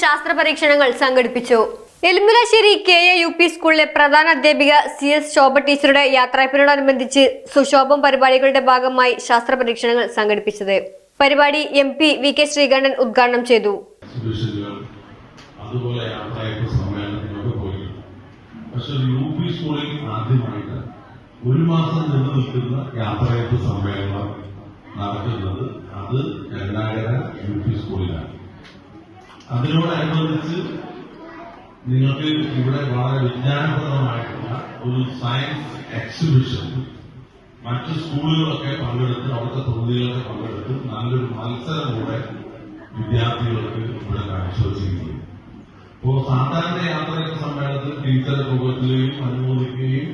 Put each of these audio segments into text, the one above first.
ശാസ്ത്ര പരീക്ഷണങ്ങൾ സംഘടിപ്പിച്ചു. Elumbulassery K A U P സ്കൂളിലെ പ്രധാന അധ്യാപിക സി എസ് ശോഭ ടീച്ചറുടെ യാത്രയപ്പിനോടനുബന്ധിച്ച് സുശോഭം പരിപാടികളുടെ ഭാഗമായി ശാസ്ത്ര പരീക്ഷണങ്ങൾ സംഘടിപ്പിച്ചത്. പരിപാടി M P V K Sreekandan ഉദ്ഘാടനം ചെയ്തു. അതുപോലെ പോയി. പക്ഷെ യു പി സ്കൂളിൽ ഒരു മാസം നീണ്ടു യാത്രയപ്പ് സമ്മേളനം നടക്കുന്നത് അത് യു പി സ്കൂളിലാണ് അതിനോടനുബന്ധിച്ച് നിങ്ങൾക്ക് ഇവിടെ വളരെ വിജ്ഞാനപ്രദമായിട്ടുള്ള ഒരു സയൻസ് എക്സിബിഷൻ മറ്റ് സ്കൂളുകളൊക്കെ പങ്കെടുത്ത് അവിടുത്തെ പ്രതിനിധികളൊക്കെ പങ്കെടുത്ത് നല്ലൊരു മത്സരം കൂടെ വിദ്യാർത്ഥികൾക്ക് ഇവിടെ കാഴ്ചവെച്ചിരിക്കുന്നു. അപ്പോ സാധാരണ യാത്രയുടെ സമ്മേളനത്തിൽ ടീച്ചർ മുഖത്തിലെയും അനുമോദിക്കുകയും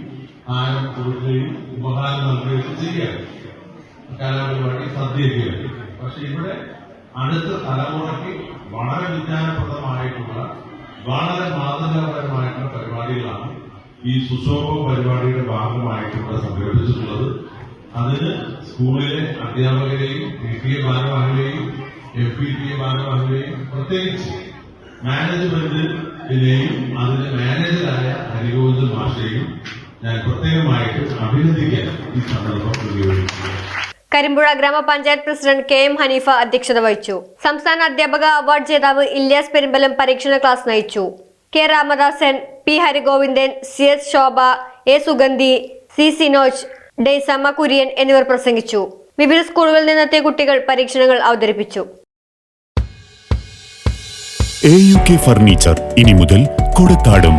ആരം കൊടുക്കുകയും ഉപഹാരം നൽകുകയും ചെയ്യാം. കലാപരിപാടി സദ്യയൊക്കെ പക്ഷെ ഇവിടെ അടുത്ത തലമുറയ്ക്ക് വളരെ വിജ്ഞാനപ്രദമായിട്ടുള്ള വളരെ മാതൃകാപരമായിട്ടുള്ള പരിപാടികളാണ് ഈ സുശോഭ പരിപാടിയുടെ ഭാഗമായിട്ട് ഇവിടെ സംഘടിപ്പിച്ചിട്ടുള്ളത്. അതിന് സ്കൂളിലെ അധ്യാപകരെയും പി ടി എ ഭാരവാഹികളെയും എഫ് പി ടി എ ഭാരവാഹികളെയും പ്രത്യേകിച്ച് മാനേജ്മെന്റിനെയും അതിന്റെ മാനേജറായ ഹരിഗോവിന്ദൻ മാഷയെയും ഞാൻ പ്രത്യേകമായിട്ട് അഭിനന്ദിക്കാൻ ഈ സന്ദർഭം ഉപയോഗിക്കുന്നു. കരിമ്പുഴ ഗ്രാമപഞ്ചായത്ത് പ്രസിഡന്റ് കെ എം ഹനീഫ അധ്യക്ഷത വഹിച്ചു. സംസ്ഥാന അധ്യാപക അവാർഡ് ജേതാവ് ഇല്യാസ് പെരുമ്പലം പരീക്ഷണ ക്ലാസ് നയിച്ചു. K Ramadasan P Harigovindan C S Shobha A Sugandhi C Sinoj Daisamma Kurian എന്നിവർ പ്രസംഗിച്ചു. വിവിധ സ്കൂളുകളിൽ നിന്നെത്തിയ കുട്ടികൾ പരീക്ഷണങ്ങൾ അവതരിപ്പിച്ചു. എ യു കെ ഫർണിച്ചർ ഇനി മുതൽ കൊടത്താടും.